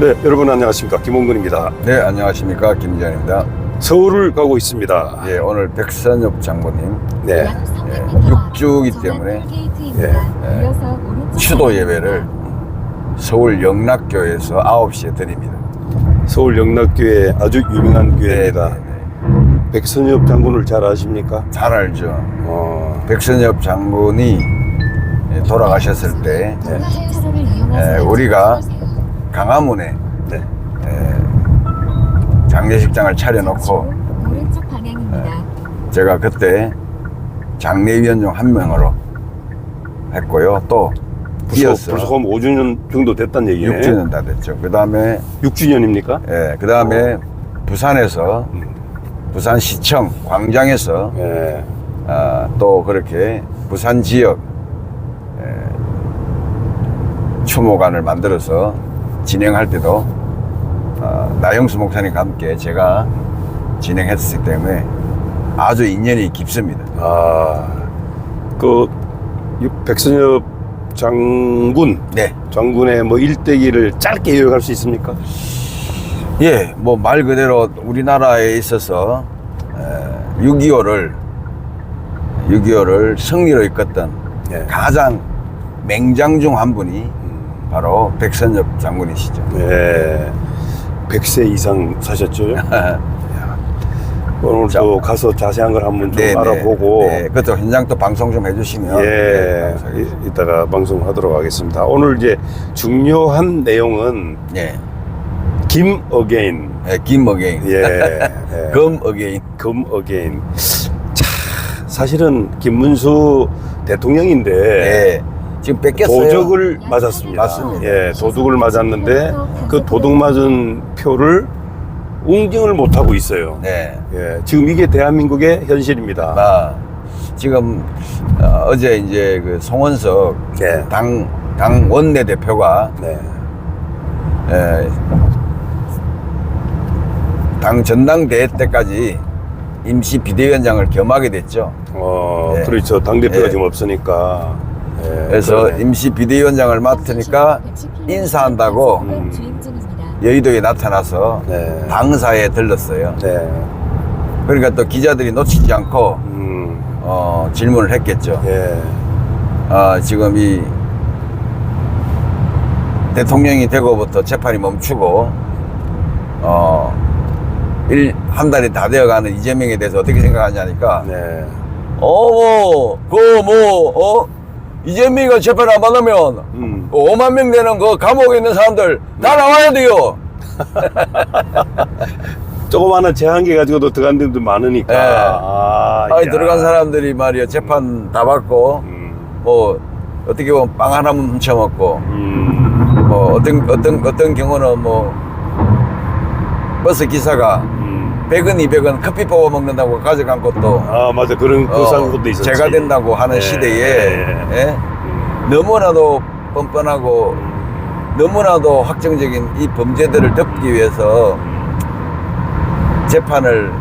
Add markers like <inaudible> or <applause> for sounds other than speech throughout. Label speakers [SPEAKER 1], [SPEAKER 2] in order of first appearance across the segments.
[SPEAKER 1] 네, 여러분 안녕하십니까. 김홍근입니다.
[SPEAKER 2] 네, 안녕하십니까. 김기현입니다.
[SPEAKER 1] 서울을 가고 있습니다.
[SPEAKER 2] 예, 오늘 백선엽 장모님
[SPEAKER 1] 네.
[SPEAKER 2] 육주기 때문에
[SPEAKER 1] 예,
[SPEAKER 2] 추도 예배를 서울 영락교에서 9시에 드립니다.
[SPEAKER 1] 서울 영락교회 아주 유명한 교회입니다.
[SPEAKER 2] 네, 네.
[SPEAKER 1] 백선엽 장군을 잘 아십니까?
[SPEAKER 2] 잘 알죠.
[SPEAKER 1] 어,
[SPEAKER 2] 백선엽 장군이 예, 돌아가셨을 때
[SPEAKER 3] 에,
[SPEAKER 2] 에, 우리가 강화문에
[SPEAKER 1] 네.
[SPEAKER 2] 에, 장례식장을 차려놓고
[SPEAKER 3] 오른쪽 방향입니다.
[SPEAKER 2] 제가 그때 장례위원 중 한 명으로 했고요. 또
[SPEAKER 1] 벌써,
[SPEAKER 2] 이어서
[SPEAKER 1] 벌써 한 5주년 정도 됐단 얘기네.
[SPEAKER 2] 6주년 다 됐죠. 그 다음에
[SPEAKER 1] 6주년입니까?
[SPEAKER 2] 예, 그 다음에 부산에서 부산시청 광장에서
[SPEAKER 1] 예.
[SPEAKER 2] 아, 또 그렇게 부산 지역 에, 추모관을 만들어서 진행할 때도 어, 나영수 목사님과 함께 제가 진행했기 때문에 아주 인연이 깊습니다.
[SPEAKER 1] 아, 그 육- 백선엽 장군,
[SPEAKER 2] 네.
[SPEAKER 1] 장군의 뭐 일대기를 짧게 요약할 수 있습니까?
[SPEAKER 2] 예, 뭐 말 그대로 우리나라에 있어서 6.25를 6.25를 승리로 이끌었던
[SPEAKER 1] 예.
[SPEAKER 2] 가장 맹장 중 한 분이 바로 백선엽 장군이시죠.
[SPEAKER 1] 네. 100세 이상 사셨죠? <laughs> 오늘
[SPEAKER 2] 자,
[SPEAKER 1] 또 가서 자세한 걸 한번 좀
[SPEAKER 2] 네, 네.
[SPEAKER 1] 알아보고
[SPEAKER 2] 네, 그것도 현장 또 방송 좀 해주시면
[SPEAKER 1] 예,
[SPEAKER 2] 네.
[SPEAKER 1] 이- 이따가 방송하도록 하겠습니다. 오늘 이제 중요한 내용은
[SPEAKER 2] 예,
[SPEAKER 1] 김 어게인,
[SPEAKER 2] 예, 김 어게인,
[SPEAKER 1] 예, 예.
[SPEAKER 2] 검 어게인,
[SPEAKER 1] 금 어게인. 자, 사실은 김문수 대통령인데
[SPEAKER 2] 예, 지금 뺏겼어요.
[SPEAKER 1] 도적을 맞았습니다.
[SPEAKER 2] 맞습니다.
[SPEAKER 1] 예, 도둑을 맞았는데 그 도둑 맞은 표를 웅징을 못 하고 있어요.
[SPEAKER 2] 네,
[SPEAKER 1] 예, 지금 이게 대한민국의 현실입니다.
[SPEAKER 2] 나 지금 어, 제 이제 그 송원석
[SPEAKER 1] 네.
[SPEAKER 2] 당, 당 원내 대표가
[SPEAKER 1] 네.
[SPEAKER 2] 예, 당 전당대회 때까지 임시 비대위원장을 겸하게 됐죠.
[SPEAKER 1] 어,
[SPEAKER 2] 네.
[SPEAKER 1] 그렇죠. 당 대표가
[SPEAKER 2] 예.
[SPEAKER 1] 지금 없으니까. 예,
[SPEAKER 2] 그래서. 임시 비대위원장을 맡으니까 인사한다고. 여의도에 나타나서
[SPEAKER 1] 네.
[SPEAKER 2] 당사에 들렀어요.
[SPEAKER 1] 네.
[SPEAKER 2] 그러니까 또 기자들이 놓치지 않고
[SPEAKER 1] 음,
[SPEAKER 2] 어, 질문을 했겠죠.
[SPEAKER 1] 예.
[SPEAKER 2] 아, 지금 이 대통령이 되고부터 재판이 멈추고 어, 일, 한 달이 다 되어가는 이재명에 대해서 어떻게 생각하냐니까
[SPEAKER 1] 네.
[SPEAKER 2] 어머 그뭐 어? 이재명이가 재판 안 받으면
[SPEAKER 1] 음.
[SPEAKER 2] 그 5만 명 되는 그 감옥에 있는 사람들 다 나와야 돼요. <laughs>
[SPEAKER 1] 조그마한 제한계 가지고도 들어간 데도 많으니까.
[SPEAKER 2] 네.
[SPEAKER 1] 아,
[SPEAKER 2] 아니
[SPEAKER 1] 야.
[SPEAKER 2] 들어간 사람들이 말이야 재판 다 받고
[SPEAKER 1] 음,
[SPEAKER 2] 뭐 어떻게 보면 빵 하나만 훔쳐먹고
[SPEAKER 1] 음,
[SPEAKER 2] 뭐 어떤 어떤 어떤 경우는 뭐 버스 기사가
[SPEAKER 1] 음.
[SPEAKER 2] 100원 200원 커피 뽑아 먹는다고 가져간 것도
[SPEAKER 1] 아, 맞아. 그런, 그
[SPEAKER 2] 어,
[SPEAKER 1] 사고도 있었지.
[SPEAKER 2] 제가 된다고 하는
[SPEAKER 1] 예,
[SPEAKER 2] 시대에
[SPEAKER 1] 예.
[SPEAKER 2] 예?
[SPEAKER 1] 음,
[SPEAKER 2] 너무나도 뻔뻔하고 너무나도 확정적인 이 범죄들을 덮기 위해서 재판을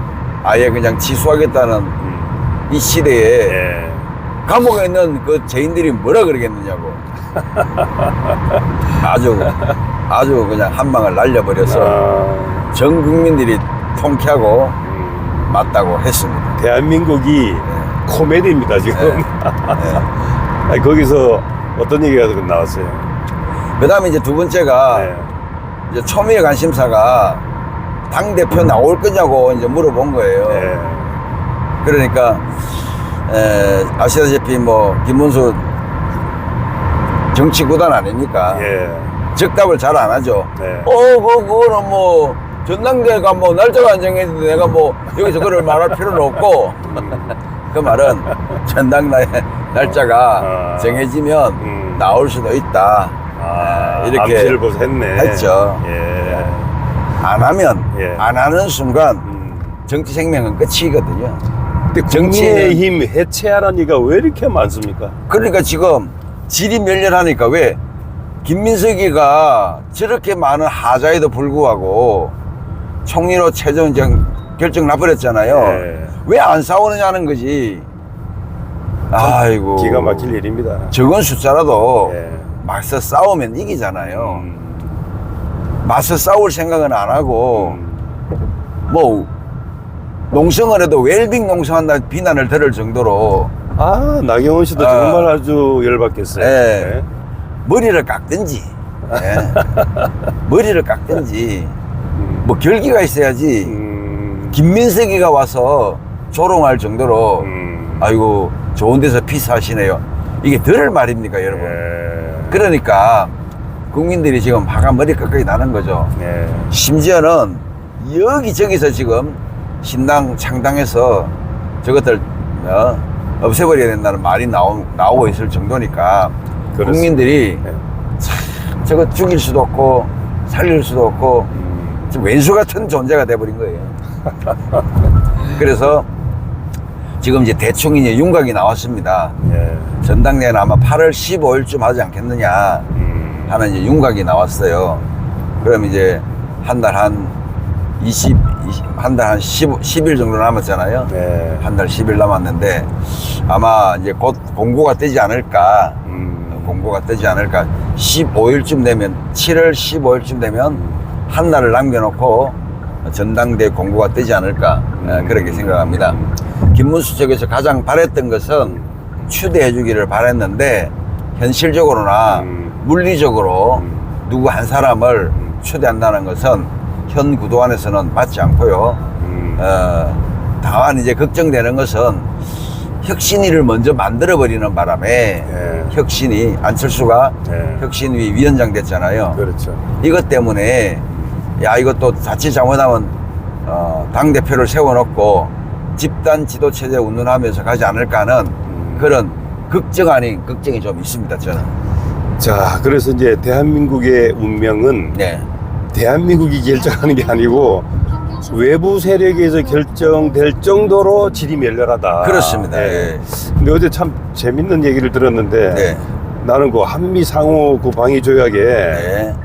[SPEAKER 2] 아예 그냥 취소하겠다는
[SPEAKER 1] 음.
[SPEAKER 2] 이 시대에
[SPEAKER 1] 예.
[SPEAKER 2] 감옥에 있는 그 죄인들이 뭐라 그러겠느냐고 <laughs> 아주 아주 그냥 한 방을 날려버려서
[SPEAKER 1] 아,
[SPEAKER 2] 전 국민들이 통쾌하고
[SPEAKER 1] 음.
[SPEAKER 2] 맞다고 했습니다.
[SPEAKER 1] 대한민국이 코미디입니다, 지금.
[SPEAKER 2] 네. <laughs>
[SPEAKER 1] 아니, 거기서 어떤 얘기가 나왔어요?
[SPEAKER 2] 그 다음에 이제 두 번째가
[SPEAKER 1] 네.
[SPEAKER 2] 이제 초미의 관심사가 당 대표 나올 거냐고 이제 물어본 거예요.
[SPEAKER 1] 네.
[SPEAKER 2] 그러니까 에, 아시다시피 뭐 김문수 정치 구단 아닙니까?
[SPEAKER 1] 예.
[SPEAKER 2] 즉답을 잘 안 하죠.
[SPEAKER 1] 네.
[SPEAKER 2] 어, 그, 그거는 뭐 전당대회가 뭐 날짜가 안 정해졌는데 내가 뭐 여기서 그걸 말할 필요는 없고 <laughs> 그 말은 전당대 날짜가
[SPEAKER 1] 아.
[SPEAKER 2] 정해지면
[SPEAKER 1] 음.
[SPEAKER 2] 나올 수도 있다.
[SPEAKER 1] 아,
[SPEAKER 2] 이렇게
[SPEAKER 1] 암시를 벌써 했네.
[SPEAKER 2] 했죠.
[SPEAKER 1] 예.
[SPEAKER 2] 안 하면
[SPEAKER 1] 예.
[SPEAKER 2] 안 하는 순간
[SPEAKER 1] 음.
[SPEAKER 2] 정치 생명은 끝이거든요.
[SPEAKER 1] 근데 국민의힘 해체하라는 얘기가 왜 이렇게 많습니까?
[SPEAKER 2] 그러니까 지금 질이 멸렬하니까 왜 김민석이가 저렇게 많은 하자에도 불구하고 총리로 최종 정- 결정 나버렸잖아요.
[SPEAKER 1] 예.
[SPEAKER 2] 왜안 싸우느냐는 거지. 아이고.
[SPEAKER 1] 기가 막힐 일입니다.
[SPEAKER 2] 적은 숫자라도
[SPEAKER 1] 예.
[SPEAKER 2] 맞서 싸우면 이기잖아요.
[SPEAKER 1] 음.
[SPEAKER 2] 맞서 싸울 생각은 안 하고
[SPEAKER 1] 음.
[SPEAKER 2] 뭐 농성을 해도 웰빙 농성한다 비난을 들을 정도로
[SPEAKER 1] 아 나경원 씨도
[SPEAKER 2] 아.
[SPEAKER 1] 정말 아주 열받겠어요.
[SPEAKER 2] 예. 머리를 깎든지 예. <laughs> 머리를 깎든지 뭐 결기가 있어야지
[SPEAKER 1] 음.
[SPEAKER 2] 김민석이가 와서 조롱할 정도로
[SPEAKER 1] 음.
[SPEAKER 2] 아이고 좋은 데서 피사하시네요 이게 들을 말입니까 여러분
[SPEAKER 1] 예.
[SPEAKER 2] 그러니까 국민들이 지금 화가 머리 끝까지 나는 거죠
[SPEAKER 1] 예.
[SPEAKER 2] 심지어는 여기저기서 지금 신당 창당해서 저것들 어, 없애버려야 된다는 말이 나오, 나오고 있을 정도니까
[SPEAKER 1] 그렇습니다.
[SPEAKER 2] 국민들이
[SPEAKER 1] 예.
[SPEAKER 2] 저거 죽일 수도 없고 살릴 수도 없고
[SPEAKER 1] 음.
[SPEAKER 2] 지금 왼수 같은 존재가 돼버린 거예요. <laughs> 그래서 지금 이제 대충 이제 윤곽이 나왔습니다.
[SPEAKER 1] 예.
[SPEAKER 2] 전당대회는 아마 8월 15일쯤 하지 않겠느냐
[SPEAKER 1] 음.
[SPEAKER 2] 하는 이제 윤곽이 나왔어요. 그럼 이제 한 달 한 20, 20 한달 한 10, 10일 정도 남았잖아요.
[SPEAKER 1] 네.
[SPEAKER 2] 한달 10일 남았는데 아마 이제 곧 공고가 뜨지 않을까.
[SPEAKER 1] 음.
[SPEAKER 2] 공고가 뜨지 않을까. 15일쯤 되면 7월 15일쯤 되면 한 달을 남겨놓고 전당대 공고가 뜨지 않을까 에, 그렇게 생각합니다. 김문수 쪽에서 가장 바랬던 것은 추대해 주기를 바랬는데 현실적으로나
[SPEAKER 1] 음.
[SPEAKER 2] 물리적으로
[SPEAKER 1] 음.
[SPEAKER 2] 누구 한 사람을 추대한다는 것은 현 구도 안에서는 맞지 않고요.
[SPEAKER 1] 음.
[SPEAKER 2] 어, 다만 이제 걱정되는 것은 혁신위를 먼저 만들어버리는 바람에
[SPEAKER 1] 예.
[SPEAKER 2] 혁신이 안철수가
[SPEAKER 1] 예.
[SPEAKER 2] 혁신위 위원장 됐잖아요.
[SPEAKER 1] 그렇죠.
[SPEAKER 2] 이것 때문에 야 이것도 자칫 잘못하면 어, 당 대표를 세워놓고 집단 지도 체제 운운하면서 가지 않을까 하는
[SPEAKER 1] 음.
[SPEAKER 2] 그런 걱정 아닌 걱정이 좀 있습니다. 저는.
[SPEAKER 1] 자, 그래서 이제 대한민국의 운명은
[SPEAKER 2] 네.
[SPEAKER 1] 대한민국이 결정하는 게 아니고 외부 세력에서 결정될 정도로 질이 멸렬하다.
[SPEAKER 2] 그렇습니다.
[SPEAKER 1] 예.
[SPEAKER 2] 예.
[SPEAKER 1] 근데 어제 참 재밌는 얘기를 들었는데
[SPEAKER 2] 네.
[SPEAKER 1] 나는 그 한미 상호 그 방위 조약에
[SPEAKER 2] 네.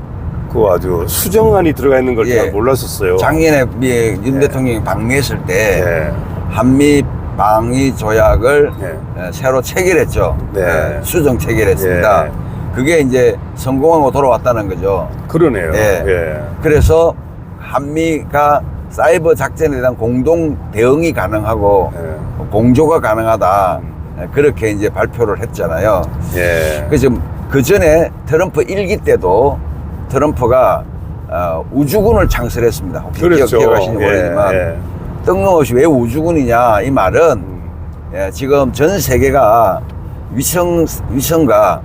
[SPEAKER 1] 그 아주 수정안이 들어가 있는 걸
[SPEAKER 2] 예.
[SPEAKER 1] 잘 몰랐었어요.
[SPEAKER 2] 작년에 미- 윤
[SPEAKER 1] 예.
[SPEAKER 2] 대통령이 방미했을 때
[SPEAKER 1] 예.
[SPEAKER 2] 한미 방위 조약을
[SPEAKER 1] 예.
[SPEAKER 2] 에, 새로 체결했죠.
[SPEAKER 1] 네.
[SPEAKER 2] 에, 수정 체결했습니다.
[SPEAKER 1] 예.
[SPEAKER 2] 그게 이제 성공하고 돌아왔다는 거죠.
[SPEAKER 1] 그러네요.
[SPEAKER 2] 예.
[SPEAKER 1] 예.
[SPEAKER 2] 그래서 한미가 사이버 작전에 대한 공동 대응이 가능하고
[SPEAKER 1] 예.
[SPEAKER 2] 공조가 가능하다. 에, 그렇게 이제 발표를 했잖아요.
[SPEAKER 1] 예.
[SPEAKER 2] 그 전에 트럼프 일기 때도 트럼프가 어, 우주군을 창설했습니다. 혹시
[SPEAKER 1] 그렇죠.
[SPEAKER 2] 기억, 하시는지
[SPEAKER 1] 예,
[SPEAKER 2] 모르지만
[SPEAKER 1] 예.
[SPEAKER 2] 뜬금없이 왜 우주군이냐 이 말은
[SPEAKER 1] 음.
[SPEAKER 2] 예, 지금 전 세계가 위성 위성과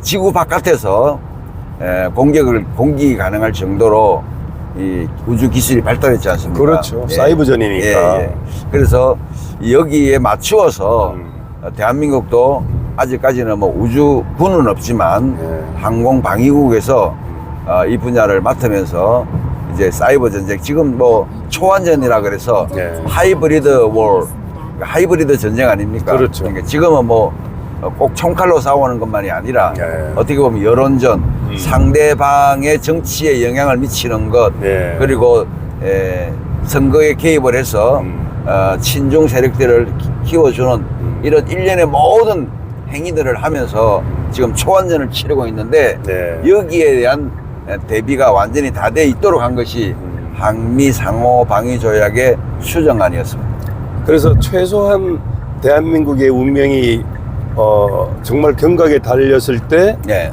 [SPEAKER 2] 지구 바깥에서 예, 공격을 공기 가능할 정도로 이 우주 기술이 발달했지 않습니까?
[SPEAKER 1] 그렇죠. 사이버전이니까.
[SPEAKER 2] 예, 예. 그래서 여기에 맞추어서
[SPEAKER 1] 음.
[SPEAKER 2] 어, 대한민국도 아직까지는 뭐 우주군은 없지만
[SPEAKER 1] 예.
[SPEAKER 2] 항공 방위국에서 어, 이 분야를 맡으면서 이제 사이버 전쟁 지금 뭐 초안전이라 그래서
[SPEAKER 1] 예.
[SPEAKER 2] 하이브리드 월 하이브리드 전쟁 아닙니까?
[SPEAKER 1] 그렇죠.
[SPEAKER 2] 그러니까 지금은 뭐 꼭 총칼로 싸우는 것만이 아니라
[SPEAKER 1] 예.
[SPEAKER 2] 어떻게 보면 여론전
[SPEAKER 1] 음.
[SPEAKER 2] 상대방의 정치에 영향을 미치는 것
[SPEAKER 1] 예.
[SPEAKER 2] 그리고 에, 선거에 개입을 해서
[SPEAKER 1] 음.
[SPEAKER 2] 어, 친중 세력들을 키- 키워주는 이런 일련의 모든 행위들을 하면서 지금 초안전을 치르고 있는데
[SPEAKER 1] 네.
[SPEAKER 2] 여기에 대한 대비가 완전히 다 돼 있도록 한 것이
[SPEAKER 1] 음.
[SPEAKER 2] 한미 상호 방위 조약의 수정안이었습니다.
[SPEAKER 1] 그래서 최소한 대한민국의 운명이 어, 정말 경각에 달렸을 때
[SPEAKER 2] 예.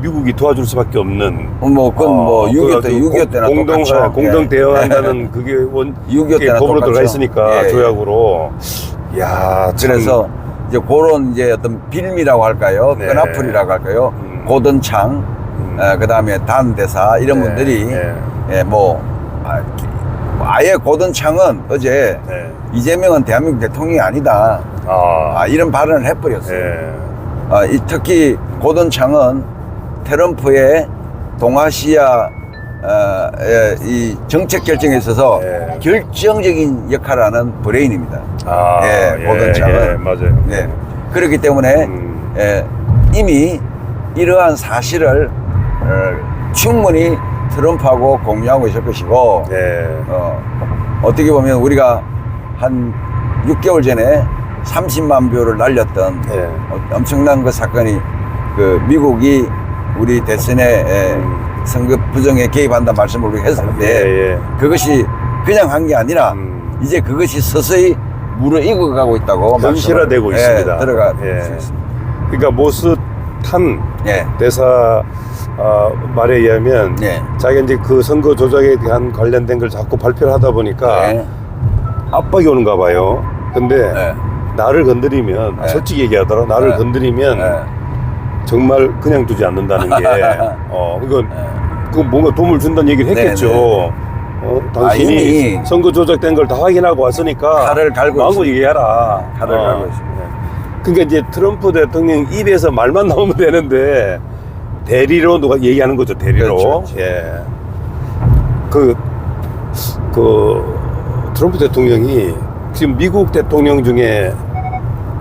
[SPEAKER 1] 미국이 도와줄 수밖에 없는
[SPEAKER 2] 뭐 그건 뭐
[SPEAKER 1] 어,
[SPEAKER 2] 6.25그때6.25 때나
[SPEAKER 1] 공동
[SPEAKER 2] 똑같죠.
[SPEAKER 1] 아, 공동
[SPEAKER 2] 예.
[SPEAKER 1] 대응한다는 그게 원
[SPEAKER 2] 6.25
[SPEAKER 1] 그게
[SPEAKER 2] 때나
[SPEAKER 1] 법으로
[SPEAKER 2] 똑같죠.
[SPEAKER 1] 들어가 있으니까
[SPEAKER 2] 예, 예.
[SPEAKER 1] 조약으로 야 참.
[SPEAKER 2] 그래서 이제 그런 이제 어떤 빌미라고 할까요?
[SPEAKER 1] 네.
[SPEAKER 2] 끈앞풀이라고 할까요?
[SPEAKER 1] 음.
[SPEAKER 2] 고든창,
[SPEAKER 1] 음.
[SPEAKER 2] 어, 그 다음에 단대사 이런
[SPEAKER 1] 네,
[SPEAKER 2] 분들이
[SPEAKER 1] 네.
[SPEAKER 2] 예, 뭐, 아, 기- 뭐 아 예 고든창은 어제
[SPEAKER 1] 네.
[SPEAKER 2] 이재명은 대한민국 대통령이 아니다.
[SPEAKER 1] 아,
[SPEAKER 2] 아, 이런 발언을 해버렸어요.
[SPEAKER 1] 예.
[SPEAKER 2] 아, 이, 특히 고든창은 트럼프의 동아시아 어, 에, 이 정책 결정에 있어서
[SPEAKER 1] 예.
[SPEAKER 2] 결정적인 역할을 하는 브레인입니다.
[SPEAKER 1] 아,
[SPEAKER 2] 예, 고든창은.
[SPEAKER 1] 예, 맞아요.
[SPEAKER 2] 네. 그렇기 때문에
[SPEAKER 1] 음.
[SPEAKER 2] 예, 이미 이러한 사실을 어, 충분히 트럼프하고 공유하고 있을 것이고
[SPEAKER 1] 예.
[SPEAKER 2] 어, 어떻게 보면 우리가 한 6개월 전에 30만 뷰를 날렸던
[SPEAKER 1] 예.
[SPEAKER 2] 어, 엄청난 그 사건이 그 미국이 우리 대선에 에, 선거 부정에 개입한다 말씀을 우리가 했었는데
[SPEAKER 1] 예, 예.
[SPEAKER 2] 그것이 그냥 한 게 아니라
[SPEAKER 1] 음.
[SPEAKER 2] 이제 그것이 서서히 무르익어가고 있다고
[SPEAKER 1] 현실화되고
[SPEAKER 2] 말씀을,
[SPEAKER 1] 있습니다.
[SPEAKER 2] 예, 들어가
[SPEAKER 1] 예.
[SPEAKER 2] 수 있습니다.
[SPEAKER 1] 그러니까 모스 탄
[SPEAKER 2] 예.
[SPEAKER 1] 대사 어, 말에 의하면
[SPEAKER 2] 예.
[SPEAKER 1] 자기가 이제 그 선거 조작에 대한 관련된 걸 자꾸 발표를 하다 보니까
[SPEAKER 2] 예.
[SPEAKER 1] 압박이 오는가 봐요. 근데
[SPEAKER 2] 예.
[SPEAKER 1] 나를 건드리면
[SPEAKER 2] 예.
[SPEAKER 1] 솔직히 얘기하더라. 나를
[SPEAKER 2] 예.
[SPEAKER 1] 건드리면
[SPEAKER 2] 예.
[SPEAKER 1] 정말 그냥 두지 않는다는 게 <laughs> 어, 이건 그 뭔가 도움을 준다는 얘기를 했겠죠.
[SPEAKER 2] 네, 네.
[SPEAKER 1] 어, 당신이
[SPEAKER 2] 아,
[SPEAKER 1] 선거 조작된 걸 다 확인하고 왔으니까
[SPEAKER 2] 칼을 갈고
[SPEAKER 1] 마음껏. 얘기해라.
[SPEAKER 2] 칼을 갈고 있습니다.
[SPEAKER 1] 예. 그러니까 이제 트럼프 대통령 입에서 말만 나오면 되는데 대리로 누가 얘기하는 거죠. 대리로.
[SPEAKER 2] 그렇죠, 그렇죠.
[SPEAKER 1] 예. 그, 그 트럼프 대통령이 지금 미국 대통령 중에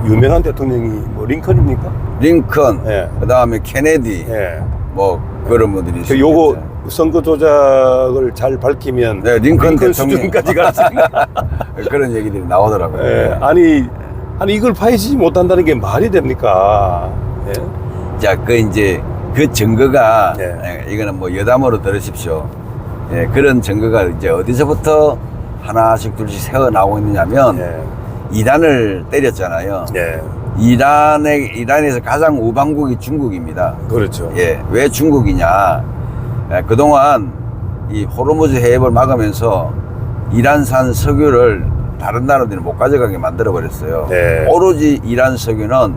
[SPEAKER 1] 유명한 대통령이 뭐 링컨입니까?
[SPEAKER 2] 링컨,
[SPEAKER 1] 예.
[SPEAKER 2] 그 다음에 케네디,
[SPEAKER 1] 예.
[SPEAKER 2] 뭐 그런 분들이
[SPEAKER 1] 그. 요거 선거 조작을 잘 밝히면
[SPEAKER 2] 네, 링컨 대통령.
[SPEAKER 1] 수준까지 갔으니까. <laughs>
[SPEAKER 2] 그런 얘기들이 나오더라고요.
[SPEAKER 1] 예. 아니 아니 이걸 파헤치지 못한다는 게 말이 됩니까? 예.
[SPEAKER 2] 자, 그 이제 그 증거가
[SPEAKER 1] 예.
[SPEAKER 2] 예, 이거는 뭐 여담으로 들으십시오. 예, 그런 증거가 이제 어디서부터 하나씩 둘씩 새어 나오고 있느냐면
[SPEAKER 1] 예.
[SPEAKER 2] 이란을 때렸잖아요.
[SPEAKER 1] 예.
[SPEAKER 2] 이란의 이란에서 가장 우방국이 중국입니다.
[SPEAKER 1] 그렇죠.
[SPEAKER 2] 예, 왜 중국이냐? 예, 그동안 이 호르무즈 해협을 막으면서 이란산 석유를 다른 나라들이 못 가져가게 만들어 버렸어요.
[SPEAKER 1] 네.
[SPEAKER 2] 오로지 이란 석유는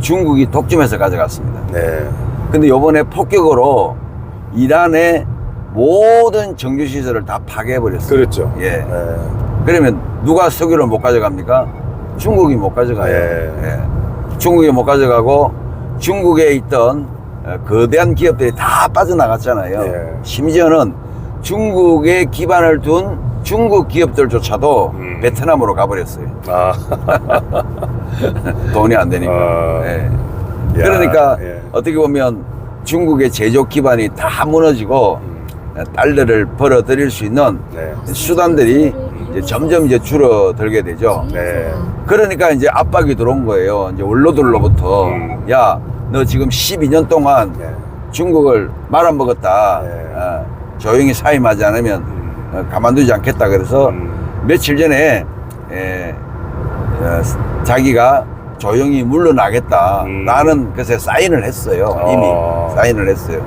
[SPEAKER 2] 중국이 독점해서 가져갔습니다.
[SPEAKER 1] 네.
[SPEAKER 2] 근데 요번에 폭격으로 이란의 모든 정규 시설을 다 파괴해 버렸어요.
[SPEAKER 1] 그렇죠.
[SPEAKER 2] 예.
[SPEAKER 1] 예.
[SPEAKER 2] 그러면 누가 석유를 못 가져갑니까? 중국이 못 가져가요.
[SPEAKER 1] 예.
[SPEAKER 2] 예. 중국이 못 가져가고 중국에 있던 어, 거대한 기업들이 다 빠져나갔잖아요.
[SPEAKER 1] 예.
[SPEAKER 2] 심지어는 중국에 기반을 둔 중국 기업들조차도
[SPEAKER 1] 음.
[SPEAKER 2] 베트남으로 가버렸어요.
[SPEAKER 1] 아. <laughs>
[SPEAKER 2] 돈이 안 되니까.
[SPEAKER 1] 아.
[SPEAKER 2] 예.
[SPEAKER 1] 야,
[SPEAKER 2] 그러니까
[SPEAKER 1] 예.
[SPEAKER 2] 어떻게 보면 중국의 제조 기반이 다 무너지고
[SPEAKER 1] 음.
[SPEAKER 2] 달러를 벌어들일 수 있는
[SPEAKER 1] 네.
[SPEAKER 2] 수단들이 이제 점점 이제 줄어들게 되죠.
[SPEAKER 1] 네.
[SPEAKER 2] 그러니까 이제 압박이 들어온 거예요. 이제 원로들로부터
[SPEAKER 1] 음.
[SPEAKER 2] 야, 너 지금 12년 동안
[SPEAKER 1] 네.
[SPEAKER 2] 중국을 말아먹었다.
[SPEAKER 1] 네.
[SPEAKER 2] 어, 조용히 사임하지 않으면
[SPEAKER 1] 음.
[SPEAKER 2] 어, 가만두지 않겠다. 그래서
[SPEAKER 1] 음.
[SPEAKER 2] 며칠 전에 에, 어, 자기가 조용히 물러나겠다라는
[SPEAKER 1] 음.
[SPEAKER 2] 것에 사인을 했어요.
[SPEAKER 1] 어.
[SPEAKER 2] 이미 사인을 했어요.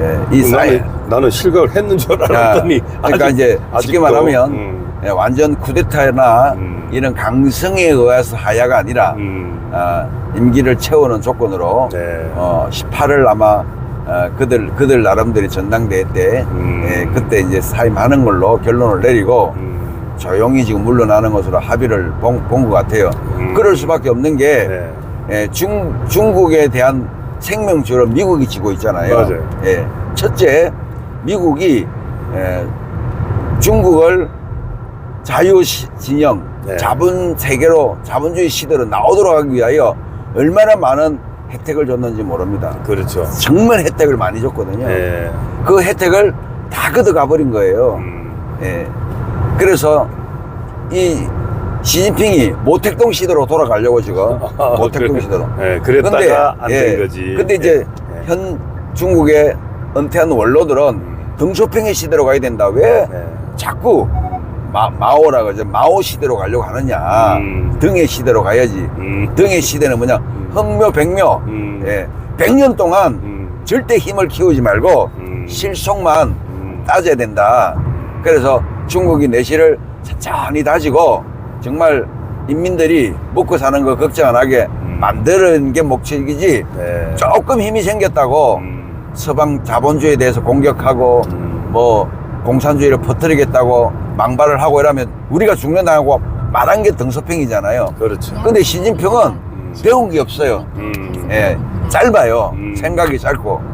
[SPEAKER 2] 예, 이 사인.
[SPEAKER 1] 나는, 나는 실각을 했는 줄
[SPEAKER 2] 야,
[SPEAKER 1] 알았더니
[SPEAKER 2] 그러니까
[SPEAKER 1] 아직-
[SPEAKER 2] 이제 쉽게
[SPEAKER 1] 아직도,
[SPEAKER 2] 말하면
[SPEAKER 1] 음.
[SPEAKER 2] 예, 완전 쿠데타나
[SPEAKER 1] 음.
[SPEAKER 2] 이런 강성에 의해서 하야가 아니라
[SPEAKER 1] 음.
[SPEAKER 2] 아, 임기를 채우는 조건으로
[SPEAKER 1] 네.
[SPEAKER 2] 어, 18을 아마 어, 그들 그들 나름대로 전당대회 때
[SPEAKER 1] 음.
[SPEAKER 2] 예, 그때 이제 사임하는 걸로 결론을 내리고
[SPEAKER 1] 음.
[SPEAKER 2] 조용히 지금 물러나는 것으로 합의를 본 것 같아요.
[SPEAKER 1] 음.
[SPEAKER 2] 그럴 수밖에 없는 게
[SPEAKER 1] 네.
[SPEAKER 2] 예, 중, 중국에 대한 생명줄을 미국이 쥐고 있잖아요.
[SPEAKER 1] 맞아요.
[SPEAKER 2] 예. 첫째, 미국이 예, 중국을 자유 시- 진영,
[SPEAKER 1] 네.
[SPEAKER 2] 자본 세계로 자본주의 시대로 나오도록 하기 위하여 얼마나 많은 혜택을 줬는지 모릅니다.
[SPEAKER 1] 그렇죠.
[SPEAKER 2] 정말 혜택을 많이 줬거든요.
[SPEAKER 1] 예.
[SPEAKER 2] 그 혜택을 다 걷어가 버린 거예요.
[SPEAKER 1] 음.
[SPEAKER 2] 예. 그래서 이 시진핑이 모택동 시대로 돌아가려고 지금 <laughs> 모택동
[SPEAKER 1] 그래.
[SPEAKER 2] 시대로.
[SPEAKER 1] 예, 그랬다가 안된
[SPEAKER 2] 예,
[SPEAKER 1] 거지.
[SPEAKER 2] 근데 이제
[SPEAKER 1] 예.
[SPEAKER 2] 현 중국의 은퇴한 원로들은
[SPEAKER 1] 음.
[SPEAKER 2] 등쇼팽의 시대로 가야 된다. 왜
[SPEAKER 1] 네.
[SPEAKER 2] 자꾸 마, 마오라 그러죠. 마오 시대로 가려고 하느냐.
[SPEAKER 1] 음.
[SPEAKER 2] 등의 시대로 가야지.
[SPEAKER 1] 음.
[SPEAKER 2] 등의 시대는 뭐냐? 흑묘, 백묘.
[SPEAKER 1] 음.
[SPEAKER 2] 예. 100년 동안
[SPEAKER 1] 음.
[SPEAKER 2] 절대 힘을 키우지 말고
[SPEAKER 1] 음.
[SPEAKER 2] 실속만
[SPEAKER 1] 음.
[SPEAKER 2] 따져야 된다. 그래서 중국이 내실을 천천히 다지고 정말 인민들이 먹고 사는 거 걱정 안 하게
[SPEAKER 1] 음.
[SPEAKER 2] 만드는 게 목적이지
[SPEAKER 1] 네.
[SPEAKER 2] 조금 힘이 생겼다고
[SPEAKER 1] 음.
[SPEAKER 2] 서방 자본주의에 대해서 공격하고
[SPEAKER 1] 음.
[SPEAKER 2] 뭐 공산주의를 퍼뜨리겠다고 망발을 하고 이러면 우리가 죽는다고 말한 게 등소평이잖아요.
[SPEAKER 1] 그렇죠.
[SPEAKER 2] 근데 시진핑은 배운 게 없어요.
[SPEAKER 1] 음.
[SPEAKER 2] 예, 짧아요.
[SPEAKER 1] 음.
[SPEAKER 2] 생각이 짧고.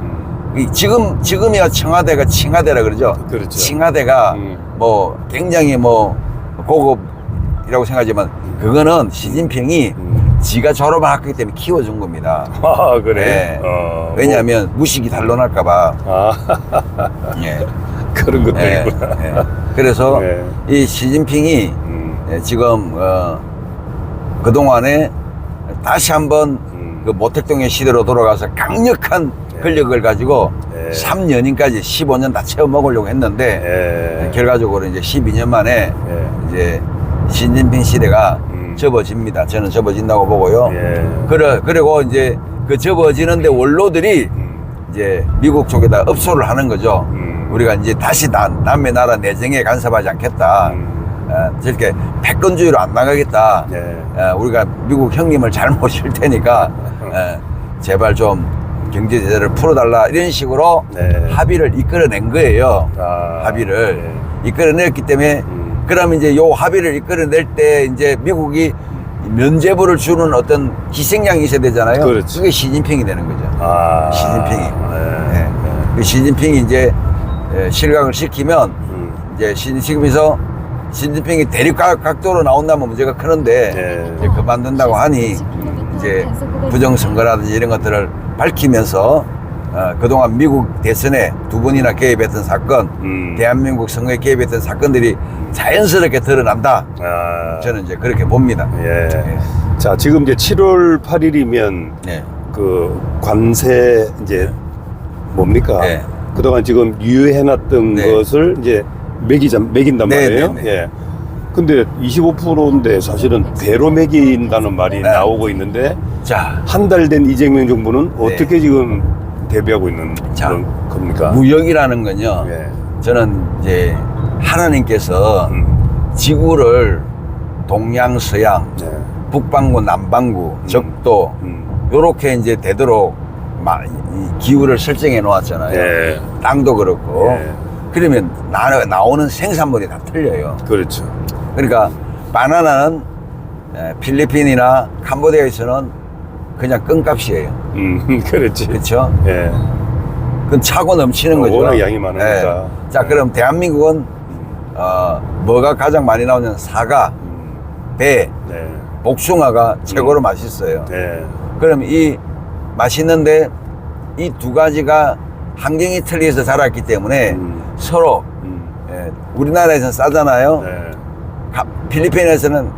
[SPEAKER 2] 지금 지금이야 청와대가 칭하대라 그러죠.
[SPEAKER 1] 그렇죠.
[SPEAKER 2] 칭하대가
[SPEAKER 1] 음.
[SPEAKER 2] 뭐 굉장히 뭐 고급이라고 생각하지만 그거는 시진핑이
[SPEAKER 1] 음.
[SPEAKER 2] 지가 학교 때문에 키워준 겁니다.
[SPEAKER 1] 아, 그래.
[SPEAKER 2] 네.
[SPEAKER 1] 어.
[SPEAKER 2] 왜냐하면 무식이 단론할까봐.
[SPEAKER 1] 아, <laughs>
[SPEAKER 2] 예.
[SPEAKER 1] 그런 것도
[SPEAKER 2] 예,
[SPEAKER 1] 있구나.
[SPEAKER 2] 예. 그래서
[SPEAKER 1] 네.
[SPEAKER 2] 이 시진핑이
[SPEAKER 1] 음.
[SPEAKER 2] 예, 지금 어, 그 동안에 다시 한번
[SPEAKER 1] 음.
[SPEAKER 2] 그 모택동의 시대로 돌아가서 강력한
[SPEAKER 1] 네.
[SPEAKER 2] 권력을 가지고
[SPEAKER 1] 네. 예.
[SPEAKER 2] 3년인까지 15년 다 채워 먹으려고 했는데
[SPEAKER 1] 예.
[SPEAKER 2] 결과적으로 이제 12년 만에
[SPEAKER 1] 예.
[SPEAKER 2] 이제 시진핑 시대가
[SPEAKER 1] 음.
[SPEAKER 2] 접어집니다. 저는 접어진다고 보고요.
[SPEAKER 1] 예.
[SPEAKER 2] 그래, 그리고 이제 그 접어지는데 원로들이
[SPEAKER 1] 음.
[SPEAKER 2] 이제 미국 쪽에다 업소를 하는 거죠.
[SPEAKER 1] 음.
[SPEAKER 2] 우리가 이제 다시 남, 남의 나라 내정에 간섭하지 않겠다.
[SPEAKER 1] 음.
[SPEAKER 2] 어, 저렇게 패권주의로 안 나가겠다.
[SPEAKER 1] 예.
[SPEAKER 2] 어, 우리가 미국 형님을 잘 모실 테니까 어, 제발 좀 경제 제재를 풀어달라 이런 식으로
[SPEAKER 1] 네.
[SPEAKER 2] 합의를 이끌어낸 거예요.
[SPEAKER 1] 아.
[SPEAKER 2] 합의를 이끌어냈기 때문에
[SPEAKER 1] 음.
[SPEAKER 2] 그럼 이제 요 합의를 이끌어낼 때 이제 미국이 면제부를 주는 어떤 희생양이 있어야 되잖아요.
[SPEAKER 1] 그렇지.
[SPEAKER 2] 게 시진핑이 되는 거죠.
[SPEAKER 1] 아.
[SPEAKER 2] 시진핑이.
[SPEAKER 1] 예.
[SPEAKER 2] 예. 그 시진핑이 이제 예, 실각을 시키면
[SPEAKER 1] 음.
[SPEAKER 2] 이제 시진핑에서 시진핑이 대립 각- 각도로 나온다면 문제가 크는데
[SPEAKER 1] 예.
[SPEAKER 2] 이제 그만둔다고 하니 이제 부정선거라든지 이런 것들을 밝히면서 어, 그동안 미국 대선에 두 번이나 개입했던 사건,
[SPEAKER 1] 음.
[SPEAKER 2] 대한민국 선거에 개입했던 사건들이 자연스럽게 드러난다.
[SPEAKER 1] 아.
[SPEAKER 2] 저는 이제 그렇게 봅니다.
[SPEAKER 1] 예. 자, 지금 이제 7월 8일이면
[SPEAKER 2] 네.
[SPEAKER 1] 그 관세 이제 뭡니까?
[SPEAKER 2] 네.
[SPEAKER 1] 그동안 지금 유예해놨던
[SPEAKER 2] 네.
[SPEAKER 1] 것을 이제 매기자, 매긴단
[SPEAKER 2] 네,
[SPEAKER 1] 말이에요.
[SPEAKER 2] 네, 네.
[SPEAKER 1] 예. 근데 25%인데 사실은 배로 매긴다는 말이
[SPEAKER 2] 네.
[SPEAKER 1] 나오고 있는데
[SPEAKER 2] 자,
[SPEAKER 1] 한 달 된 이재명 정부는
[SPEAKER 2] 네.
[SPEAKER 1] 어떻게 지금 대비하고 있는
[SPEAKER 2] 자,
[SPEAKER 1] 그런 겁니까?
[SPEAKER 2] 무역이라는 건요.
[SPEAKER 1] 예.
[SPEAKER 2] 저는 이제 하나님께서
[SPEAKER 1] 음.
[SPEAKER 2] 지구를 동양, 서양,
[SPEAKER 1] 네.
[SPEAKER 2] 북반구, 남반구, 적도
[SPEAKER 1] 음.
[SPEAKER 2] 요렇게 이제 되도록 마- 이 기후를 설정해 놓았잖아요.
[SPEAKER 1] 예.
[SPEAKER 2] 땅도 그렇고.
[SPEAKER 1] 예.
[SPEAKER 2] 그러면 나, 나오는 생산물이 다 틀려요.
[SPEAKER 1] 그렇죠.
[SPEAKER 2] 그러니까 바나나는 에, 필리핀이나 캄보디아에서는 그냥 끈값이에요.
[SPEAKER 1] 음, <laughs> 그렇지.
[SPEAKER 2] 그렇죠?
[SPEAKER 1] 예.
[SPEAKER 2] 그건 차고 넘치는
[SPEAKER 1] 어,
[SPEAKER 2] 거죠.
[SPEAKER 1] 워낙 양이 많으니까.
[SPEAKER 2] 예. 자, 그럼 대한민국은 어, 뭐가 가장 많이 나오냐면 사과,
[SPEAKER 1] 음.
[SPEAKER 2] 배,
[SPEAKER 1] 네.
[SPEAKER 2] 복숭아가
[SPEAKER 1] 음.
[SPEAKER 2] 최고로 맛있어요.
[SPEAKER 1] 네.
[SPEAKER 2] 그럼 이 맛있는데 이 두 가지가 환경이 틀려서 자랐기 때문에
[SPEAKER 1] 음.
[SPEAKER 2] 서로
[SPEAKER 1] 음.
[SPEAKER 2] 예, 우리나라에서는 싸잖아요.
[SPEAKER 1] 네.
[SPEAKER 2] 가- 필리핀에서는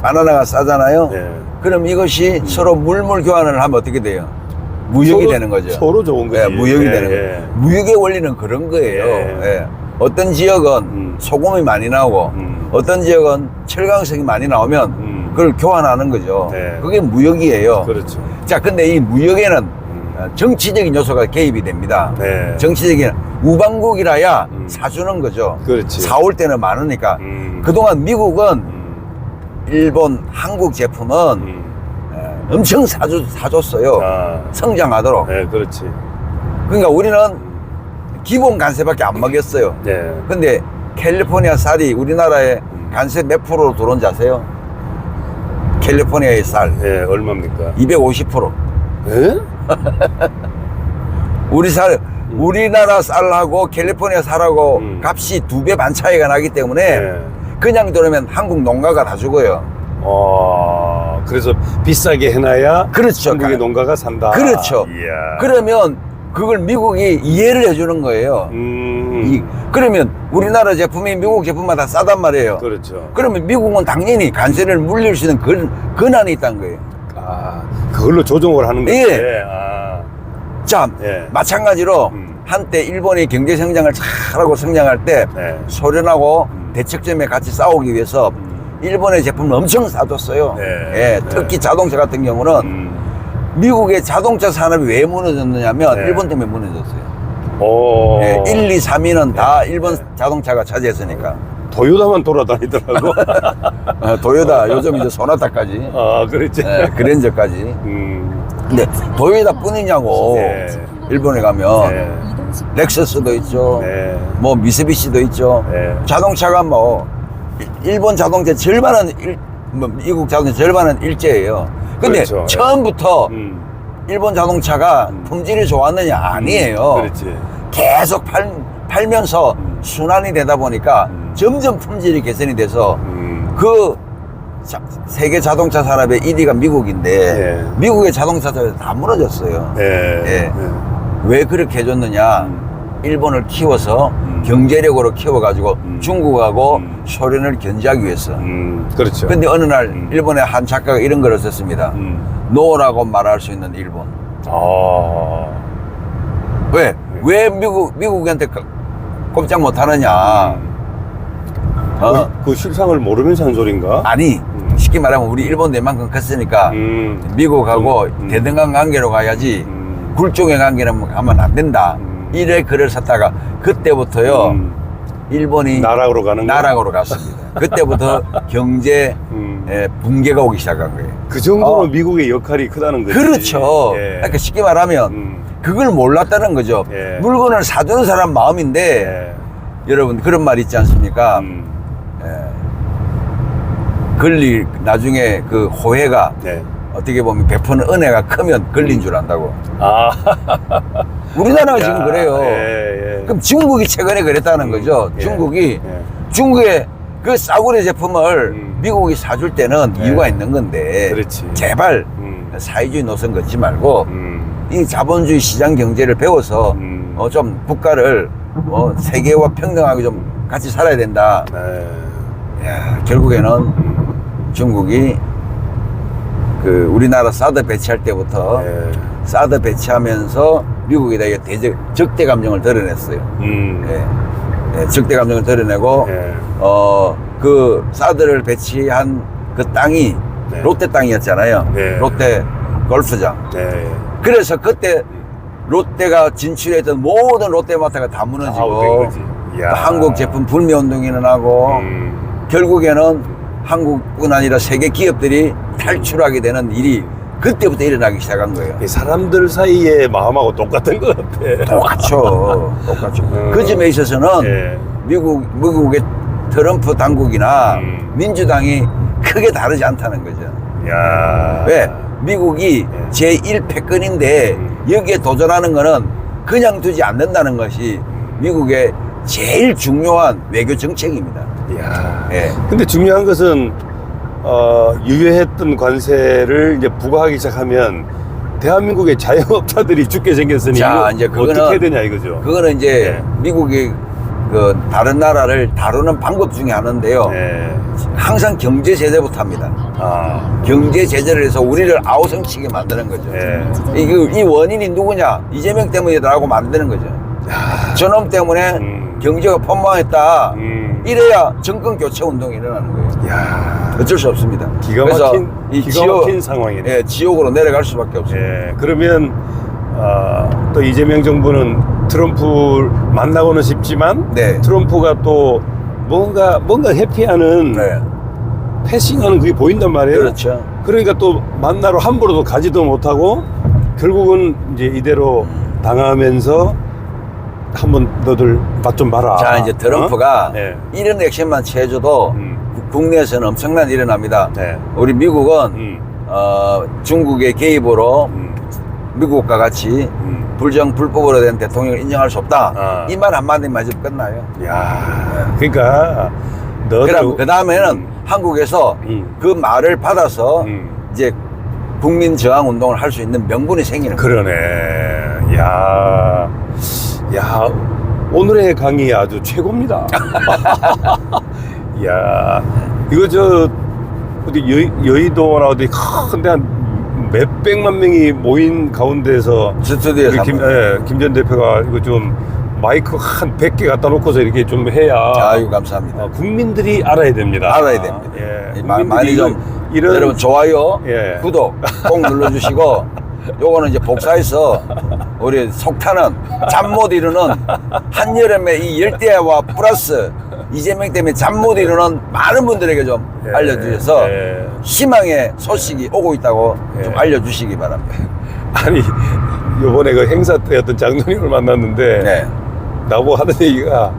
[SPEAKER 2] 바나나가 싸잖아요.
[SPEAKER 1] 네.
[SPEAKER 2] 그럼 이것이 서로 물물 교환을 하면 어떻게 돼요? 무역이
[SPEAKER 1] 서로-
[SPEAKER 2] 되는 거죠.
[SPEAKER 1] 서로 좋은 거지.
[SPEAKER 2] 예, 무역이
[SPEAKER 1] 예,
[SPEAKER 2] 되는
[SPEAKER 1] 예.
[SPEAKER 2] 거예요. 무역의 원리는 그런 거예요.
[SPEAKER 1] 예.
[SPEAKER 2] 예. 어떤 지역은
[SPEAKER 1] 음.
[SPEAKER 2] 소금이 많이 나오고
[SPEAKER 1] 음.
[SPEAKER 2] 어떤 지역은 철강성이 많이 나오면
[SPEAKER 1] 음.
[SPEAKER 2] 그걸 교환하는 거죠.
[SPEAKER 1] 네.
[SPEAKER 2] 그게 무역이에요.
[SPEAKER 1] 그렇죠.
[SPEAKER 2] 자, 근데 이 무역에는 어, 정치적인 요소가 개입이 됩니다.
[SPEAKER 1] 네.
[SPEAKER 2] 정치적인 우방국이라야
[SPEAKER 1] 음.
[SPEAKER 2] 사주는 거죠.
[SPEAKER 1] 그렇지.
[SPEAKER 2] 사올 때는 많으니까.
[SPEAKER 1] 음.
[SPEAKER 2] 그동안 미국은
[SPEAKER 1] 음.
[SPEAKER 2] 일본, 한국 제품은
[SPEAKER 1] 음.
[SPEAKER 2] 에, 엄청 사주, 사줬어요.
[SPEAKER 1] 아.
[SPEAKER 2] 성장하도록.
[SPEAKER 1] 네, 그렇지.
[SPEAKER 2] 그러니까 우리는 기본 관세밖에 안 먹였어요.
[SPEAKER 1] 네.
[SPEAKER 2] 근데 캘리포니아 쌀이 우리나라에
[SPEAKER 1] 음.
[SPEAKER 2] 관세 몇 프로로 들어온지 아세요? 캘리포니아의 쌀
[SPEAKER 1] 네, 얼마입니까?
[SPEAKER 2] 250%.
[SPEAKER 1] 예? <laughs>
[SPEAKER 2] 우리 쌀 우리나라 쌀하고 캘리포니아 쌀하고
[SPEAKER 1] 음.
[SPEAKER 2] 값이 두 배 반 차이가 나기 때문에
[SPEAKER 1] 네.
[SPEAKER 2] 그냥 들으면 한국 농가가 다 죽어요.
[SPEAKER 1] 어, 그래서 비싸게 해놔야
[SPEAKER 2] 그렇죠.
[SPEAKER 1] 한국의
[SPEAKER 2] 가-
[SPEAKER 1] 농가가 산다.
[SPEAKER 2] 그렇죠.
[SPEAKER 1] 이야.
[SPEAKER 2] 그러면 그걸 미국이 이해를 해주는 거예요.
[SPEAKER 1] 음.
[SPEAKER 2] 이, 그러면 우리나라 제품이 미국 제품마다 싸단 말이에요.
[SPEAKER 1] 그렇죠.
[SPEAKER 2] 그러면 미국은 당연히 관세를 물릴 수 있는 권, 권한이 있다는 거예요.
[SPEAKER 1] 아, 그걸로 조정을 하는 거지.
[SPEAKER 2] 예.
[SPEAKER 1] 아.
[SPEAKER 2] 자,
[SPEAKER 1] 예.
[SPEAKER 2] 마찬가지로
[SPEAKER 1] 음.
[SPEAKER 2] 한때 일본이 경제 성장을 잘하고 성장할 때
[SPEAKER 1] 네.
[SPEAKER 2] 소련하고
[SPEAKER 1] 음.
[SPEAKER 2] 대척점에 같이 싸우기 위해서
[SPEAKER 1] 음.
[SPEAKER 2] 일본의 제품을 엄청 사줬어요.
[SPEAKER 1] 네.
[SPEAKER 2] 예,
[SPEAKER 1] 네.
[SPEAKER 2] 특히 자동차 같은 경우는
[SPEAKER 1] 음.
[SPEAKER 2] 미국의 자동차 산업이 왜 무너졌느냐면
[SPEAKER 1] 네.
[SPEAKER 2] 일본 때문에 무너졌어요.
[SPEAKER 1] 오.
[SPEAKER 2] 예, 1, 2, 3위는 다
[SPEAKER 1] 네.
[SPEAKER 2] 일본 자동차가 차지했으니까.
[SPEAKER 1] 도요타만 돌아다니더라고. <laughs>
[SPEAKER 2] 어, 도요타 요즘 이제 소나타까지,
[SPEAKER 1] 아, 그렇지.
[SPEAKER 2] 예, 그랜저까지.
[SPEAKER 1] 음.
[SPEAKER 2] 근데 도요타 뿐이냐고
[SPEAKER 1] 네.
[SPEAKER 2] 일본에 가면
[SPEAKER 1] 네.
[SPEAKER 2] 렉서스도 있죠.
[SPEAKER 1] 네.
[SPEAKER 2] 뭐 미쓰비시도 있죠.
[SPEAKER 1] 네.
[SPEAKER 2] 자동차가 뭐 일- 일본 자동차 절반은 일, 뭐 미국 자동차 절반은 일제예요. 근데
[SPEAKER 1] 그렇죠.
[SPEAKER 2] 처음부터
[SPEAKER 1] 음.
[SPEAKER 2] 일본 자동차가
[SPEAKER 1] 음.
[SPEAKER 2] 품질이 좋았느냐 아니에요.
[SPEAKER 1] 그렇지.
[SPEAKER 2] 계속 팔, 팔면서
[SPEAKER 1] 음.
[SPEAKER 2] 순환이 되다 보니까
[SPEAKER 1] 음.
[SPEAKER 2] 점점 품질이 개선이 돼서
[SPEAKER 1] 음.
[SPEAKER 2] 그 자- 세계 자동차 산업의 1위가 미국인데
[SPEAKER 1] 네.
[SPEAKER 2] 미국의 자동차 산업이 다 무너졌어요.
[SPEAKER 1] 네.
[SPEAKER 2] 예.
[SPEAKER 1] 네.
[SPEAKER 2] 왜 그렇게 해줬느냐?
[SPEAKER 1] 음.
[SPEAKER 2] 일본을 키워서
[SPEAKER 1] 음.
[SPEAKER 2] 경제력으로 키워가지고
[SPEAKER 1] 음.
[SPEAKER 2] 중국하고
[SPEAKER 1] 음.
[SPEAKER 2] 소련을 견제하기 위해서.
[SPEAKER 1] 음. 그렇죠.
[SPEAKER 2] 근데 어느 날
[SPEAKER 1] 음.
[SPEAKER 2] 일본의 한 작가가 이런 글을 썼습니다.
[SPEAKER 1] 음.
[SPEAKER 2] 노라고 말할 수 있는 일본.
[SPEAKER 1] 아.
[SPEAKER 2] 왜? 왜 미국 미국한테 그- 꼼짝 못 하느냐?
[SPEAKER 1] 음.
[SPEAKER 2] 어?
[SPEAKER 1] 그, 그 실상을 모르면서 한 소린가?
[SPEAKER 2] 아니
[SPEAKER 1] 음.
[SPEAKER 2] 쉽게 말하면 우리 일본도 이만큼 컸으니까
[SPEAKER 1] 음.
[SPEAKER 2] 미국하고
[SPEAKER 1] 음.
[SPEAKER 2] 대등한 관계로 가야지
[SPEAKER 1] 음.
[SPEAKER 2] 굴종의 관계는 가면 안 된다.
[SPEAKER 1] 음.
[SPEAKER 2] 이래 글을 썼다가 그때부터요
[SPEAKER 1] 음.
[SPEAKER 2] 일본이
[SPEAKER 1] 나락으로 가는 거.
[SPEAKER 2] 나락으로 갔습니다. <laughs> 그때부터 경제
[SPEAKER 1] 음.
[SPEAKER 2] 에, 붕괴가 오기 시작한 거예요.
[SPEAKER 1] 그 정도로
[SPEAKER 2] 어.
[SPEAKER 1] 미국의 역할이 크다는 거지.
[SPEAKER 2] 그렇죠.
[SPEAKER 1] 예.
[SPEAKER 2] 그러니까 쉽게 말하면
[SPEAKER 1] 음.
[SPEAKER 2] 그걸 몰랐다는 거죠.
[SPEAKER 1] 예.
[SPEAKER 2] 물건을 사주는 사람 마음인데
[SPEAKER 1] 예.
[SPEAKER 2] 여러분 그런 말 있지 않습니까?
[SPEAKER 1] 음.
[SPEAKER 2] 예. 걸리 나중에 그 호해가
[SPEAKER 1] 네.
[SPEAKER 2] 어떻게 보면 베푸는 은혜가 크면 걸린 줄 안다고.
[SPEAKER 1] 아. <laughs>
[SPEAKER 2] 우리나라가 지금
[SPEAKER 1] 야,
[SPEAKER 2] 그래요.
[SPEAKER 1] 예, 예.
[SPEAKER 2] 그럼 중국이 최근에 그랬다는 거죠.
[SPEAKER 1] 예.
[SPEAKER 2] 중국이
[SPEAKER 1] 예.
[SPEAKER 2] 중국의 그 싸구려 제품을
[SPEAKER 1] 음.
[SPEAKER 2] 미국이 사줄 때는
[SPEAKER 1] 네.
[SPEAKER 2] 이유가 있는 건데
[SPEAKER 1] 그렇지.
[SPEAKER 2] 제발
[SPEAKER 1] 음.
[SPEAKER 2] 사회주의 노선 걷지 말고
[SPEAKER 1] 음.
[SPEAKER 2] 이 자본주의 시장 경제를 배워서
[SPEAKER 1] 음.
[SPEAKER 2] 어, 좀 국가를 어, 세계와 평등하게 좀 같이 살아야 된다.
[SPEAKER 1] 네.
[SPEAKER 2] 야, 결국에는
[SPEAKER 1] 음.
[SPEAKER 2] 중국이 그 우리나라 사드 배치할 때부터
[SPEAKER 1] 예.
[SPEAKER 2] 사드 배치하면서 미국에다가 대적 적대 감정을 드러냈어요.
[SPEAKER 1] 음.
[SPEAKER 2] 예. 예, 적대 감정을 드러내고
[SPEAKER 1] 예.
[SPEAKER 2] 어그 사드를 배치한 그 땅이
[SPEAKER 1] 네.
[SPEAKER 2] 롯데 땅이었잖아요.
[SPEAKER 1] 네.
[SPEAKER 2] 롯데 골프장.
[SPEAKER 1] 네.
[SPEAKER 2] 그래서 그때 롯데가 진출했던 모든 롯데마트가 다 무너지고. 또 한국 제품 불매 운동이 일어나고
[SPEAKER 1] 음.
[SPEAKER 2] 결국에는 한국뿐 아니라 세계 기업들이 탈출하게 되는 일이 그때부터 일어나기 시작한 거예요.
[SPEAKER 1] 이 사람들 사이의 마음하고 똑같은 것 같아.
[SPEAKER 2] 똑같죠. <laughs> 똑같죠.
[SPEAKER 1] 음.
[SPEAKER 2] 그 점에 있어서는
[SPEAKER 1] 예.
[SPEAKER 2] 미국, 미국의 트럼프 당국이나
[SPEAKER 1] 음.
[SPEAKER 2] 민주당이 크게 다르지 않다는 거죠.
[SPEAKER 1] 야.
[SPEAKER 2] 왜? 미국이
[SPEAKER 1] 예.
[SPEAKER 2] 제1패권인데
[SPEAKER 1] 음.
[SPEAKER 2] 여기에 도전하는 거는 그냥 두지 않는다는 것이 미국의 제일 중요한 외교 정책입니다.
[SPEAKER 1] 야.
[SPEAKER 2] 예.
[SPEAKER 1] 근데 중요한 것은 어, 유효했던 관세를 이제 부과하기 시작하면 대한민국의 자영업자들이 죽게 생겼으니
[SPEAKER 2] 자, 이제 그거는-
[SPEAKER 1] 어떻게 되냐 이거죠.
[SPEAKER 2] 그거는 이제
[SPEAKER 1] 예.
[SPEAKER 2] 미국이 그 다른 나라를 다루는 방법 중에 하나인데요.
[SPEAKER 1] 네.
[SPEAKER 2] 항상 경제 제재부터 합니다.
[SPEAKER 1] 아.
[SPEAKER 2] 경제 제재를 해서 우리를 아우성치게 만드는 거죠.
[SPEAKER 1] 예.
[SPEAKER 2] 이, 이 원인이 누구냐? 이재명 때문이다라고 만드는 거죠. 저놈 때문에
[SPEAKER 1] 음.
[SPEAKER 2] 경제가 폭망했다.
[SPEAKER 1] 음.
[SPEAKER 2] 이래야 정권 교체 운동이 일어나는 거예요.
[SPEAKER 1] 야.
[SPEAKER 2] 어쩔 수 없습니다.
[SPEAKER 1] 기가 막힌
[SPEAKER 2] 이
[SPEAKER 1] 기가
[SPEAKER 2] 지옥,
[SPEAKER 1] 막힌 상황이네.
[SPEAKER 2] 예, 지옥으로 내려갈 수밖에 없어요.
[SPEAKER 1] 예. 그러면 어, 또 이재명 정부는 트럼프 만나고는 싶지만
[SPEAKER 2] 네.
[SPEAKER 1] 트럼프가 또 뭔가 뭔가 해피하는
[SPEAKER 2] 네.
[SPEAKER 1] 패싱하는 그게 보인단 말이에요.
[SPEAKER 2] 그렇죠.
[SPEAKER 1] 그러니까 또 만나러 함부로도 가지도 못하고 결국은 이제 이대로 당하면서 한번 너들 맛 좀 봐라.
[SPEAKER 2] 자, 이제 트럼프가
[SPEAKER 1] 어? 네.
[SPEAKER 2] 이런 액션만 취해줘도
[SPEAKER 1] 음.
[SPEAKER 2] 국내에서는 엄청난 일이 일어납니다.
[SPEAKER 1] 네.
[SPEAKER 2] 우리 미국은
[SPEAKER 1] 음.
[SPEAKER 2] 어, 중국의 개입으로
[SPEAKER 1] 음.
[SPEAKER 2] 미국과 같이
[SPEAKER 1] 음.
[SPEAKER 2] 불정 불법으로 된 대통령을 인정할 수 없다.
[SPEAKER 1] 아.
[SPEAKER 2] 이 말 한마디만 해도 끝나요.
[SPEAKER 1] 야. 그러니까 너들
[SPEAKER 2] 그럼 그 다음에는
[SPEAKER 1] 음.
[SPEAKER 2] 한국에서
[SPEAKER 1] 음.
[SPEAKER 2] 그 말을 받아서
[SPEAKER 1] 음.
[SPEAKER 2] 이제 국민 저항 운동을 할 수 있는 명분이 생기는 거예요.
[SPEAKER 1] 그러네. 야. 야. 오늘의 강의 아주 최고입니다. <laughs> 야. 이거 저 어디 여, 여의도나 어디 큰데 한 몇백만 명이 모인 가운데서 김. 예, 김전 대표가 이거 좀 마이크 한 100개 갖다 놓고서 이렇게 좀 해야
[SPEAKER 2] 아유 감사합니다.
[SPEAKER 1] 어, 국민들이 알아야 됩니다.
[SPEAKER 2] 알아야 됩니다.
[SPEAKER 1] 예.
[SPEAKER 2] 마-
[SPEAKER 1] 국민들이
[SPEAKER 2] 많이 좀
[SPEAKER 1] 이런
[SPEAKER 2] 여러분 좋아요,
[SPEAKER 1] 예.
[SPEAKER 2] 구독 꼭 눌러주시고 <laughs> 요거는 이제 복사해서 우리 속타는 잠 못 이루는 한여름의 이 열대야와 플러스 이재명 때문에 잠 못 이루는 많은 분들에게 좀
[SPEAKER 1] 예,
[SPEAKER 2] 알려주셔서
[SPEAKER 1] 예.
[SPEAKER 2] 희망의 소식이 오고 있다고 좀
[SPEAKER 1] 예.
[SPEAKER 2] 알려주시기 바랍니다. <laughs>
[SPEAKER 1] 아니 요번에 그 행사 때 어떤 장로님을 만났는데
[SPEAKER 2] 네.
[SPEAKER 1] 나보고 하는 얘기가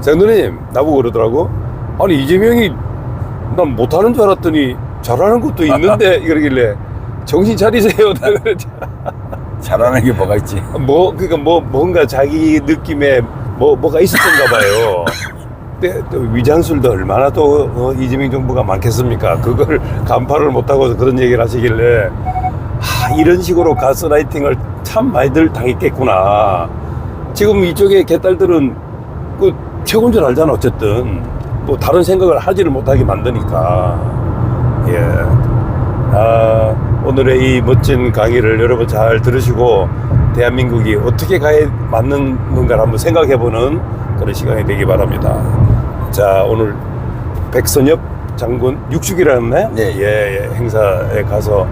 [SPEAKER 1] 장로님 나보고 그러더라고 아니 이재명이 난 못하는 줄 알았더니 잘하는 것도 있는데 <laughs> 이러길래 정신 차리세요
[SPEAKER 2] 잘하는 게 뭐가 있지?
[SPEAKER 1] 뭐 그러니까 뭐 뭔가 자기 느낌에 뭐 뭐가 있었던가 봐요. 근데 또 위장술도 얼마나 또 어, 이재명 정부가 많겠습니까? 그걸 간파를 못하고 그런 얘기를 하시길래 하, 이런 식으로 가스라이팅을 참 많이들 당했겠구나. 지금 이쪽에 개딸들은 그 최고인 줄 알잖아 어쨌든 뭐 다른 생각을 하지를 못하게 만드니까 예. 아, 오늘의 이 멋진 강의를 여러분 잘 들으시고 대한민국이 어떻게 가야 맞는 건가를 한번 생각해보는 그런 시간이 되기 바랍니다. 자 오늘 백선엽 장군 6주기라는
[SPEAKER 2] 네.
[SPEAKER 1] 예, 예, 행사에 가서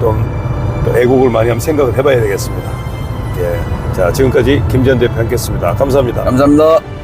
[SPEAKER 1] 좀또 애국을 많이 한번 생각을 해봐야 되겠습니다. 예, 자 지금까지 김지현 대표 함께했습니다. 감사합니다.
[SPEAKER 2] 감사합니다.